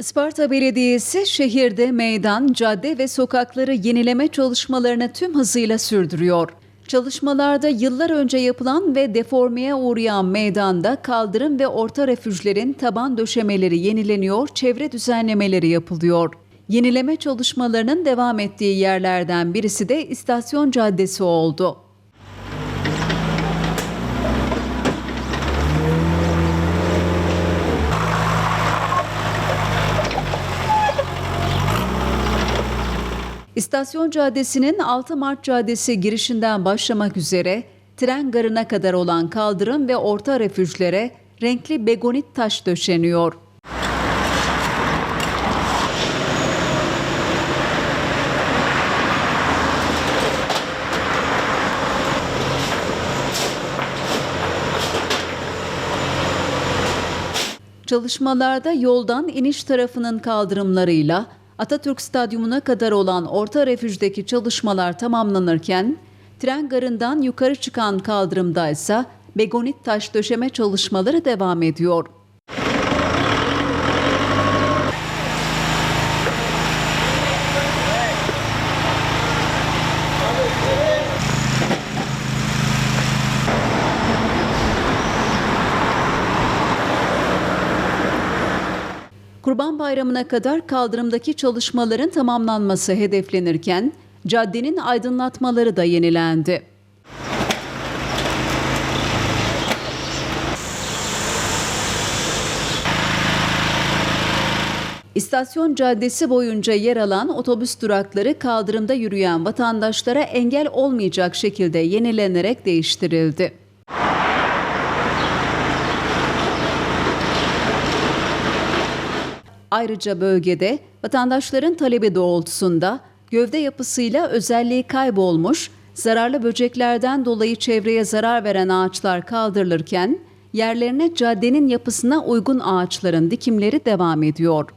Isparta Belediyesi şehirde meydan, cadde ve sokakları yenileme çalışmalarını tüm hızıyla sürdürüyor. Çalışmalarda yıllar önce yapılan ve deformeye uğrayan meydanda kaldırım ve orta refüjlerin taban döşemeleri yenileniyor, çevre düzenlemeleri yapılıyor. Yenileme çalışmalarının devam ettiği yerlerden birisi de İstasyon Caddesi oldu. İstasyon Caddesi'nin 6 Mart Caddesi girişinden başlamak üzere tren garına kadar olan kaldırım ve orta refüjlere renkli begonit taş döşeniyor. Çalışmalarda yoldan iniş tarafının kaldırımlarıyla Atatürk Stadyumuna kadar olan orta refüjdeki çalışmalar tamamlanırken, tren garından yukarı çıkan kaldırımda ise begonit taş döşeme çalışmaları devam ediyor. Kurban Bayramı'na kadar kaldırımdaki çalışmaların tamamlanması hedeflenirken caddenin aydınlatmaları da yenilendi. İstasyon Caddesi boyunca yer alan otobüs durakları kaldırımda yürüyen vatandaşlara engel olmayacak şekilde yenilenerek değiştirildi. Ayrıca bölgede vatandaşların talebi doğrultusunda gövde yapısıyla özelliği kaybolmuş, zararlı böceklerden dolayı çevreye zarar veren ağaçlar kaldırılırken yerlerine caddenin yapısına uygun ağaçların dikimleri devam ediyor.